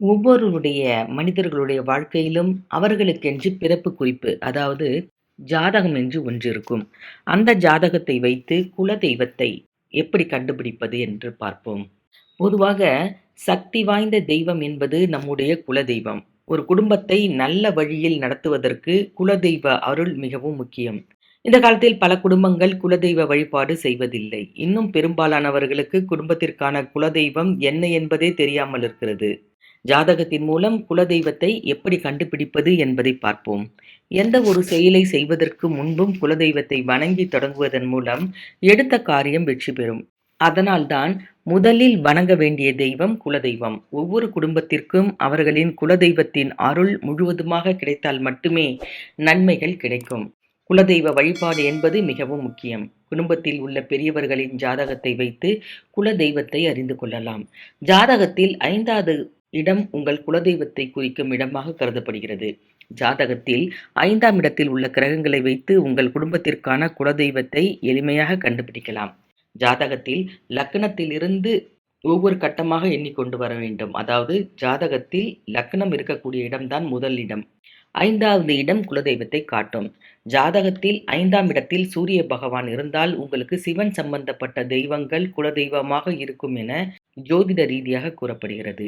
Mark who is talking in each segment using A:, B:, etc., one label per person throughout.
A: ஒவ்வொருடைய மனிதர்களுடைய வாழ்க்கையிலும் அவர்களுக்கென்று பிறப்பு குறிப்பு, அதாவது ஜாதகம் என்று ஒன்று இருக்கும். அந்த ஜாதகத்தை வைத்து குலதெய்வத்தை எப்படி கண்டுபிடிப்பது என்று பார்ப்போம். பொதுவாக சக்தி வாய்ந்த தெய்வம் என்பது நம்முடைய குலதெய்வம். ஒரு குடும்பத்தை நல்ல வழியில் நடத்துவதற்கு குலதெய்வ அருள் மிகவும் முக்கியம். இந்த காலத்தில் பல குடும்பங்கள் குலதெய்வ வழிபாடு செய்வதில்லை. இன்னும் பெரும்பாலானவர்களுக்கு குடும்பத்திற்கான குலதெய்வம் என்ன என்பதே தெரியாமல் இருக்கிறது. ஜாதகத்தின் மூலம் குலதெய்வத்தை எப்படி கண்டுபிடிப்பது என்பதை பார்ப்போம். எந்த ஒரு செயலை செய்வதற்கு முன்பும் குலதெய்வத்தை வணங்கி தொடங்குவதன் மூலம் எடுத்த காரியம் வெற்றி பெறும். அதனால்தான் முதலில் வணங்க வேண்டிய தெய்வம் குலதெய்வம். ஒவ்வொரு குடும்பத்திற்கும் அவர்களின் குலதெய்வத்தின் அருள் முழுவதுமாக கிடைத்தால் மட்டுமே நன்மைகள் கிடைக்கும். குலதெய்வ வழிபாடு என்பது மிகவும் முக்கியம். குடும்பத்தில் உள்ள பெரியவர்களின் ஜாதகத்தை வைத்து குலதெய்வத்தை அறிந்து கொள்ளலாம். ஜாதகத்தில் ஐந்தாவது இடம் உங்கள் குலதெய்வத்தை குறிக்கும் இடமாக கருதப்படுகிறது. ஜாதகத்தில் ஐந்தாம் இடத்தில் உள்ள கிரகங்களை வைத்து உங்கள் குடும்பத்திற்கான குலதெய்வத்தை எளிமையாக கண்டுபிடிக்கலாம். ஜாதகத்தில் லக்னத்திலிருந்து ஒவ்வொரு கட்டமாக எண்ணிக்கொண்டு வர வேண்டும். அதாவது ஜாதகத்தில் லக்னம் இருக்கக்கூடிய இடம்தான் முதல் இடம். ஐந்தாவது இடம் குலதெய்வத்தை காட்டும். ஜாதகத்தில் ஐந்தாம் இடத்தில் சூரிய பகவான் இருந்தால் உங்களுக்கு சிவன் சம்பந்தப்பட்ட தெய்வங்கள் குலதெய்வமாக இருக்கும் என ஜோதிட ரீதியாக கூறப்படுகிறது.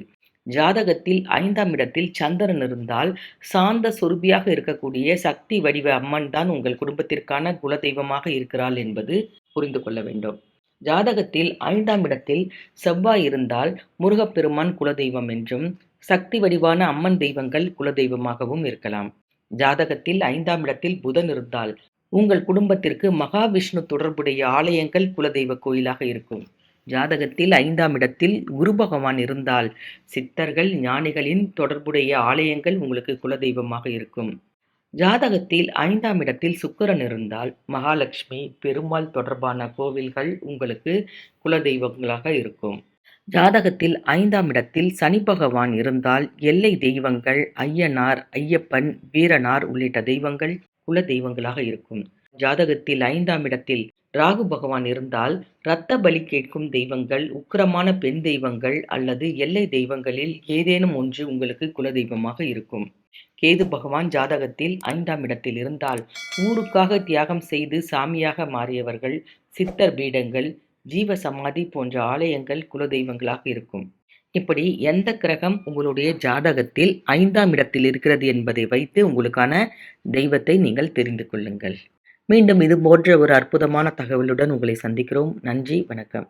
A: ஜாதகத்தில் ஐந்தாம் இடத்தில் சந்திரன் இருந்தால் சாந்த சொருபியாக இருக்கக்கூடிய சக்தி வடிவ அம்மன் தான் உங்கள் குடும்பத்திற்கான குலதெய்வமாக இருக்கிறாள் என்பது புரிந்து கொள்ள வேண்டும். ஜாதகத்தில் ஐந்தாம் இடத்தில் செவ்வாய் இருந்தால் முருகப்பெருமான் குலதெய்வம் என்றும், சக்தி வடிவான அம்மன் தெய்வங்கள் குலதெய்வமாகவும் இருக்கலாம். ஜாதகத்தில் ஐந்தாம் இடத்தில் புதன் இருந்தால் உங்கள் குடும்பத்திற்கு மகாவிஷ்ணு தொடர்புடைய ஆலயங்கள் குலதெய்வ கோயிலாக இருக்கும். ஜாதகத்தில் ஐந்தாம் இடத்தில் குரு பகவான் இருந்தால் சித்தர்கள், ஞானிகளின் தொடர்புடைய ஆலயங்கள் உங்களுக்கு குலதெய்வமாக இருக்கும். ஜாதகத்தில் ஐந்தாம் இடத்தில் சுக்கரன் இருந்தால் மகாலட்சுமி, பெருமாள் தொடர்பான கோவில்கள் உங்களுக்கு குலதெய்வங்களாக இருக்கும். ஜாதகத்தில் ஐந்தாம் இடத்தில் சனி பகவான் இருந்தால் எல்லை தெய்வங்கள் ஐயனார், ஐயப்பன், வீரனார் உள்ளிட்ட தெய்வங்கள் குல தெய்வங்களாக இருக்கும். ஜாதகத்தில் ஐந்தாம் இடத்தில் ராகு பகவான் இருந்தால் இரத்த பலி கேட்கும் தெய்வங்கள், உக்கிரமான பெண் தெய்வங்கள் அல்லது எல்லை தெய்வங்களில் ஏதேனும் ஒன்று உங்களுக்கு குலதெய்வமாக இருக்கும். கேது பகவான் ஜாதகத்தில் ஐந்தாம் இடத்தில் இருந்தால் ஊருக்காக தியாகம் செய்து சாமியாக மாறியவர்கள், சித்தர் பீடங்கள், ஜீவ சமாதி போன்ற ஆலயங்கள் குலதெய்வங்களாக இருக்கும். இப்படி எந்த கிரகம் உங்களுடைய ஜாதகத்தில் ஐந்தாம் இடத்தில் இருக்கிறது என்பதை வைத்து உங்களுக்கான தெய்வத்தை நீங்கள் தெரிந்து கொள்ளுங்கள். மீண்டும் இது போன்ற ஒரு அற்புதமான தகவலுடன் உங்களை சந்திக்கிறோம். நன்றி, வணக்கம்.